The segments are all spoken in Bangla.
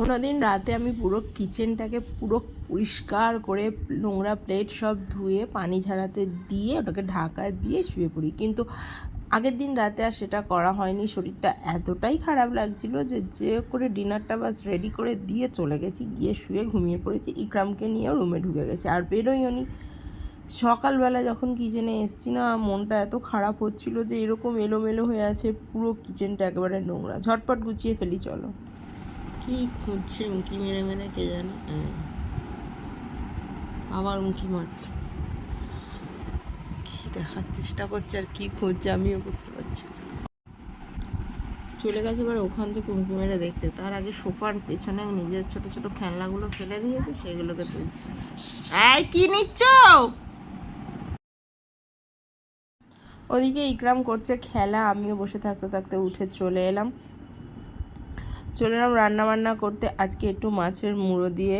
অন্যদিন রাতে আমি পুরো কিচেনটাকে পুরো পরিষ্কার করে নোংরা প্লেট সব ধুয়ে পানি ঝাড়াতে দিয়ে ওটাকে ঢাকা দিয়ে শুয়ে পড়ি। কিন্তু আগের দিন রাতে আর সেটা করা হয়নি। শরীরটা এতটাই খারাপ লাগছিল যে যে করে ডিনারটা বাস রেডি করে দিয়ে চলে গেছি। গিয়ে শুয়ে ঘুমিয়ে পড়েছি। ইকরামকে নিয়েও রুমে ঢুকে গেছে। আর বেরোইও নি। সকালবেলা যখন কিচেনে এসছি না, মনটা এত খারাপ হচ্ছিল যে, এরকম এলোমেলো হয়ে আছে। পুরো কিচেনটা একেবারে নোংরা। ঝটপট গুছিয়ে ফেলি, চলো। কি খুঁজছে, উঁকি মেরে মেরে কে জানে? হ্যাঁ। আবার উঁকি মারছে। কি দেখার চেষ্টা করছে আর কি খুঁজছে আমিও বুঝতে পারছি না। চলে গেছে এবার ওখান থেকে উঁকি মেরে দেখতে। তার আগে সোফার পেছনে নিজের ছোট ছোট খেলনাগুলো ফেলে দিয়েছে, সেগুলোকে এই কি নিচ্ছ? ওদিকে ইকরাম করছে, খেলা। আমিও বসে থাকতে থাকতে উঠে চলে এলাম। চলে এলাম রান্না বান্না করতে। আজকে একটু মাছের মুড়ো দিয়ে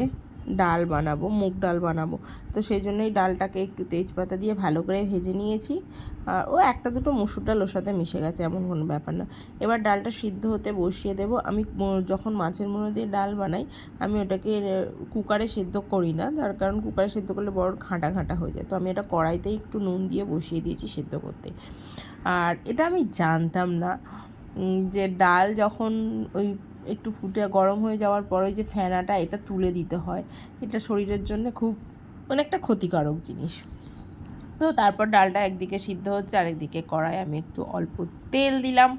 ডাল বানাবো, মুগ ডাল বানাবো। তো সেই জন্যই ডালটাকে একটু তেজপাতা দিয়ে ভালো করে ভেজে নিয়েছি। আর ও একটা দুটো মুসুর ডাল ওর সাথে মিশে গেছে, এমন কোনো ব্যাপার না। এবার ডালটা সিদ্ধ হতে বসিয়ে দেবো। আমি যখন মাছের মুড়ো দিয়ে ডাল বানাই, আমি ওটাকে কুকারে সিদ্ধ করি না। তার কারণ কুকারে সিদ্ধ করলে বড় ঘাঁটা ঘাঁটা হয়ে যায়। তো আমি এটা কড়াইতেই একটু নুন দিয়ে বসিয়ে দিয়েছি সিদ্ধ করতে। আর এটা আমি জানতাম না যে ডাল যখন ওই একটু ফুটে গরম হয়ে যাওয়ার পরে যে ফেনাটা, এটা তুলে দিতে হয়। এটা শরীরের জন্য খুব মানে একটা ক্ষতিকারক জিনিস। তো তারপর ডালটা একদিকে সিদ্ধ হচ্ছে, আরেকদিকে কড়াই আমি একটু অল্প তেল দিলাম।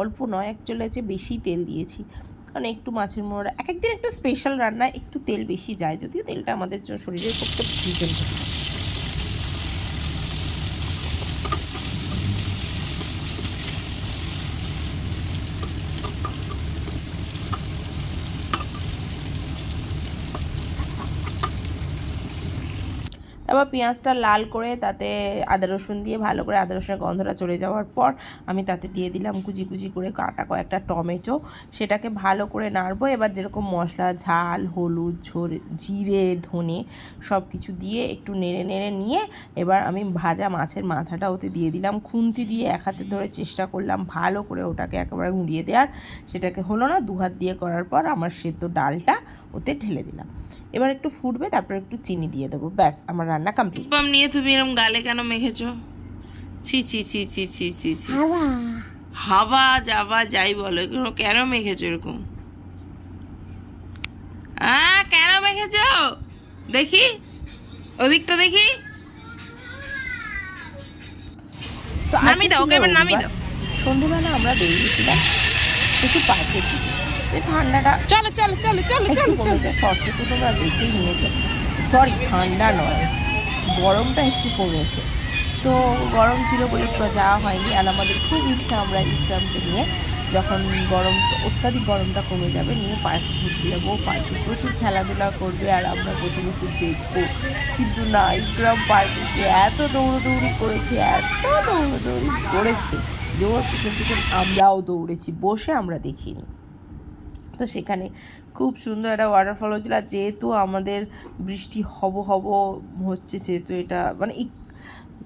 অল্প নয় অ্যাকচুয়ালি আছে বেশি তেল দিয়েছি। কারণ একটু মাছের মোড়া এক একদিন একটা স্পেশাল রান্না একটু তেল বেশি যায়, যদিও তেলটা আমাদের শরীরের পক্ষে ভীষণ তারপর পেঁয়াজটা লাল করে তাতে আদা রসুন দিয়ে ভালো করে আদা রসুনের গন্ধটা চলে যাওয়ার পর আমি তাতে দিয়ে দিলাম কুচি কুচি করে কাটা কয়েকটা টমেটো। সেটাকে ভালো করে নাড়বো। এবার যেরকম মশলা, ঝাল, হলুদ জিরে, ধনে সব কিছু দিয়ে একটু নেড়ে নেড়ে নিয়ে এবার আমি ভাজা মাছের মাথাটা ওতে দিয়ে দিলাম। খুন্তি দিয়ে এক হাতে ধরে চেষ্টা করলাম ভালো করে ওটাকে একেবারে গুঁড়িয়ে দেওয়ার। সেটাকে হলো না দু হাত দিয়ে করার পর আমার সেদ্ধ ডালটা ওতে ঢেলে দিলাম। এবার একটু ফুটবে, তারপর একটু চিনি দিয়ে দেবো। ব্যাস, আমার রান্না কমপ্লিট বাম নিয়ে তুমি এরকম গালে কেন মেখেছো? ছি ছি ছি ছি ছি ছি ছি হাওয়া। যাবা যাই বলো এগুলো কেন মেখেছো এরকম? আহ কেন মেখেছো? দেখি ওদিকটা দেখি। তো নামিয়ে দাও, ওকে নামিয়ে দাও। সন্ধ্যেবেলা আমরা বেরিয়েছিলাম একটু পার্কের ঠান্ডাটা চলো চলো চলো চলো একটু তোমরা দেখেই নিয়েছো। সরি ঠান্ডা নয়। গরমটা একটু কমেছে। তো গরম ছিল বলে যাওয়া হয়নি। আর আমাদের খুব ইচ্ছা আমরা ইকরামকে নিয়ে যখন গরম, অত্যাধিক গরমটা কমে যাবে নিয়ে পার্কে ঘুরতে যাব। পার্কে প্রচুর খেলাধুলা করবে আর আমরা প্রচুর প্রচুর দেখব। কিন্তু না, ইকরাম পার্কে এত দৌড়োদৌড়ি করেছে, এত দৌড়োদৌড়ি করেছে যে ওর পিছন পিছন আমরাও দৌড়েছি, বসে আমরা দেখিনি। তো সেখানে খুব সুন্দর একটা ওয়াটারফল হচ্ছিল আর যেহেতু আমাদের বৃষ্টি হব হব হচ্ছে, সেহেতু এটা মানে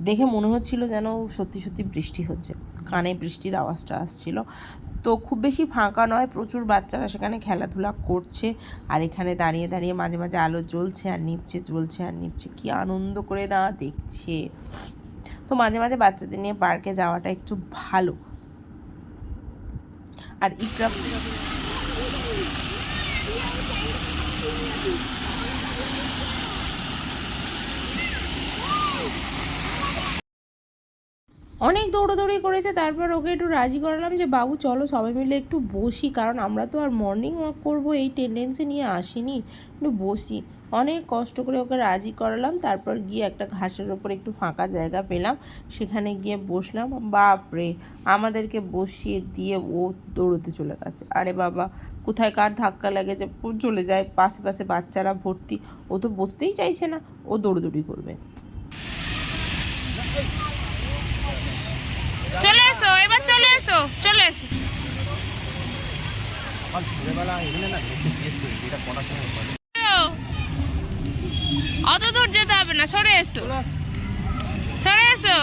দেখে মনে হচ্ছিল যেন সত্যি সত্যি বৃষ্টি হচ্ছে। কানে বৃষ্টির আওয়াজটা আসছিল। তো খুব বেশি ফাঁকা নয়, প্রচুর বাচ্চারা সেখানে খেলাধুলা করছে আর এখানে দাঁড়িয়ে দাঁড়িয়ে মাঝে মাঝে আলো জ্বলছে আর নিপছে, জ্বলছে আর নিপছে। কি আনন্দ করে না দেখছে। তো মাঝে মাঝে বাচ্চাদের নিয়ে পার্কে যাওয়াটা একটু ভালো। আর ইকরাম অনেক দৌড়োদৌড়ি করেছে, তারপর ওকে একটু রাজি করালাম যে, বাবু, চলো সবাই মিলে একটু বসি, কারণ আমরা তো আর মর্নিং ওয়াক করব, এই টেন্ডেন্সি নিয়ে আসিনি। একটু বসি। অনেক কষ্ট করে ওকে রাজি করালাম, তারপর গিয়ে একটা ঘাসের ওপর একটু ফাঁকা জায়গা পেলাম, সেখানে গিয়ে বসলাম। বাপরে! আমাদেরকে বসিয়ে দিয়ে ও দৌড়তে চলে গেছে। আরে বাবা, কোথায় কার ধাক্কা লাগে যে চলে যায়, পাশে পাশে বাচ্চারা ভর্তি। ও তো বসতেই চাইছে না, ও দৌড়দৌড়ি করবে। চলে এসো, এবার চলে এসো চলে এসো। অত দূর যেতে হবে না, সরে এসো। সরে এসো।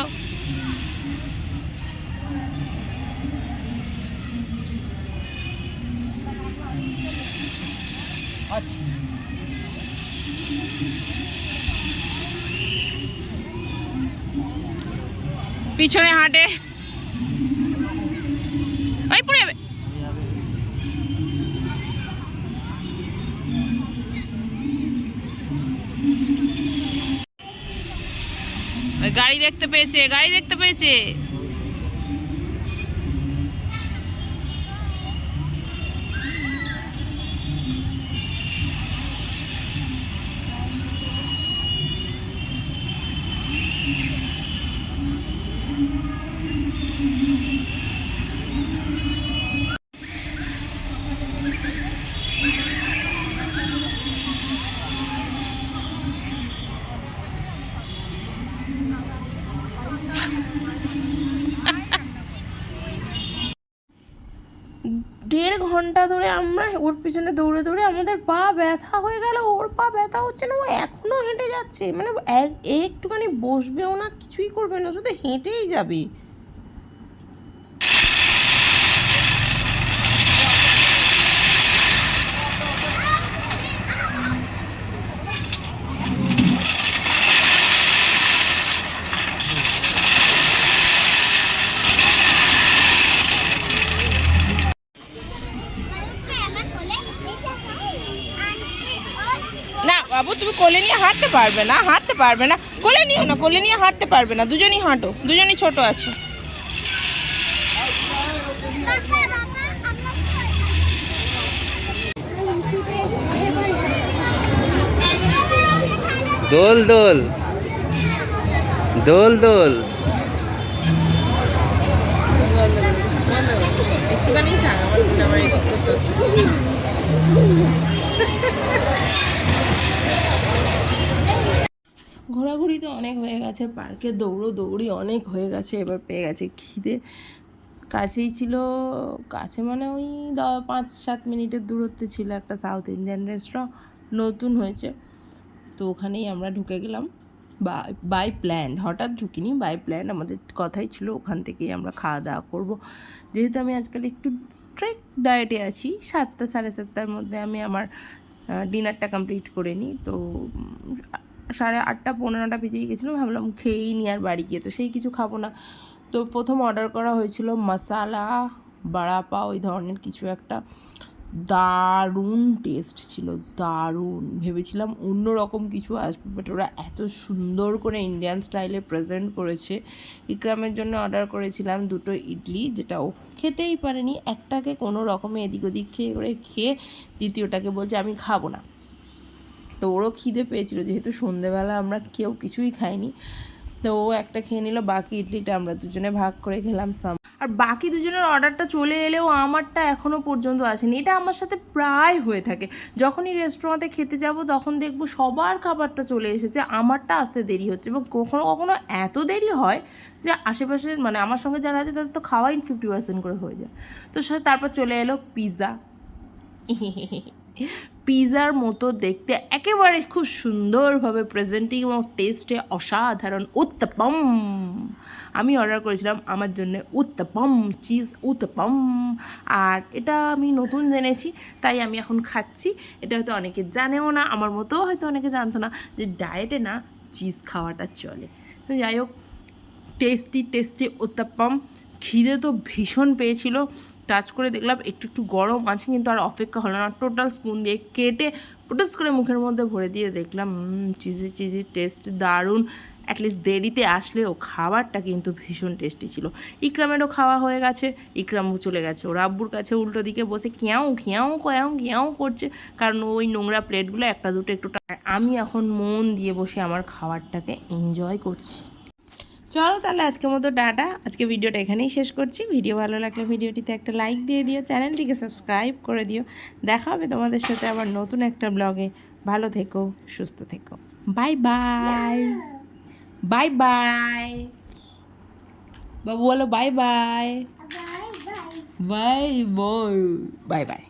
পিছনে হাঁটে। ওই পড়ে যাবে। গাড়ি দেখতে পেয়েছে গাড়ি দেখতে পেয়েছে। দেড় ঘণ্টা ধরে আমরা ওর পিছনে দৌড়ে দৌড়ে আমাদের পা ব্যথা হয়ে গেল, ওর পা ব্যথা হচ্ছে না, ও এখনও হেঁটে যাচ্ছে। মানে এক- একটুখানি বসবেও না, কিছুই করবে না শুধু হেঁটেই যাবে না বাবু তুমি কোলে নিয়ে হাঁটতে পারবে না হাঁটতে পারবে না। কোলে নিও না কোলে নিয়ে হাঁটতে পারবে না। দুজনই হাঁটো দুজনই ছোট আছে। দোল দোল। দোল দোল। একটুখানি থাক আমার আমার করতে ঘোরাঘুরি তো অনেক হয়ে গেছে, পার্কে দৌড়ো দৌড়ি অনেক হয়ে গেছে, এবার পেয়ে গেছে খিদে। কাছেই ছিল, কাছে মানে ওই পাঁচ সাত মিনিটের দূরত্বে ছিল একটা সাউথ ইন্ডিয়ান রেস্টুরেন্ট নতুন হয়েছে। তো ওখানেই আমরা ঢুকে গেলাম বা বাই প্ল্যান হঠাৎ ঢুকিনি বাই প্ল্যান আমাদের কথাই ছিল, ওখান থেকেই আমরা খাওয়া দাওয়া করব। যেহেতু আমি আজকাল একটু স্ট্রিক্ট ডায়েটে আছি, সাতটা সাড়ে সাতটার মধ্যে আমি আমার ডিনারটা কমপ্লিট করে নিই, তো সাড়ে আটটা, পনেরোটা বেজেই গেছিল, ভাবলাম খেয়েই নি আর বাড়ি গিয়ে। তো সেই কিছু খাব না। তো প্রথম অর্ডার করা হয়েছিল মশালা বাড়া পাও ওই ধরনের কিছু একটা। দারুণ টেস্ট ছিল, দারুণ। ভেবেছিলাম অন্য রকম কিছু আসবে বাট ওরা এত সুন্দর করে ইন্ডিয়ান স্টাইলে প্রেজেন্ট করেছে। ইকরামের জন্য অর্ডার করেছিলাম দুটো ইডলি, যেটা ও খেতেই পারেনি। একটাকে কোনো রকমে এদিক ওদিক খেয়ে করে খেয়ে দ্বিতীয়টাকে বলছে, আমি খাব না। তো ওরও খিদে পেয়েছিল, যেহেতু সন্ধেবেলা আমরা কেউ কিছুই খাইনি। তো ও একটা খেয়ে নিল, বাকি ইডলিটা আমরা দুজনে ভাগ করে খেলাম সাম। আর বাকি দুজনের অর্ডারটা চলে এলেও আমারটা এখনও পর্যন্ত আসেনি। এটা আমার সাথে প্রায় হয়ে থাকে। যখনই রেস্টুরেন্টে খেতে যাব, তখন দেখব সবার খাবারটা চলে এসেছে। আমারটা আসতে দেরি হচ্ছে এবং কখনো কখনো এত দেরি হয় যে আশেপাশের মানে আমার সঙ্গে যারা আছে, তাদের তো খাওয়াই ফিফটি পার্সেন্ট করে হয়ে যায়। তো তারপর চলে এলো পিৎজা পিৎজার মতো দেখতে, একেবারে খুব সুন্দরভাবে প্রেজেন্টিং এবং টেস্টে অসাধারণ উত্তপম। আমি অর্ডার করেছিলাম আমার জন্য উত্তপম চিজ উত্তপম। আর এটা আমি নতুন জেনেছি, তাই আমি এখন খাচ্ছি। এটা হয়তো অনেকে জানেও না, আমার মতো হয়তো অনেকে জানতো না যে ডায়েটে না চিজ খাওয়াটা চলে। তো যাই হোক টেস্টি টেস্টি উত্তপম। খিদে তো ভীষণ পেয়েছিল। টাচ করে দেখলাম, একটু একটু গরম আছে, কিন্তু আর অপেক্ষা হলো না। টোটাল স্পুন দিয়ে কেটে পটস করে মুখের মধ্যে ভরে দিয়ে দেখলাম চিজি চিজি টেস্ট দারুণ। অ্যাটলিস্ট দেরিতে আসলেও খাবারটা কিন্তু ভীষণ টেস্টি ছিল। ইকরামেরও খাওয়া হয়ে গেছে, ইকরামও চলে গেছে। ওর আব্বুর কাছে উল্টো দিকে বসে খেয়াও খেয়াও কয়াও খেয়াও করছে। কারণ ওই নোংরা প্লেটগুলো একটা দুটো একটু আমি এখন মন দিয়ে বসে আমার খাবারটাকে এনজয় করছি। চলো তাহলে আজকের মতো ডাটা আজকে ভিডিওটা এখানেই শেষ করছি। ভিডিও ভালো লাগলে ভিডিওটিতে একটা লাইক দিয়ে দিও চ্যানেলটিকে সাবস্ক্রাইব করে দিও। দেখা হবে তোমাদের সাথে আবার নতুন একটা ব্লগে ভালো থেকো সুস্থ থেকো। বাই বাই বাই বাই বাবু বলো bye bye bye bye bye bye bye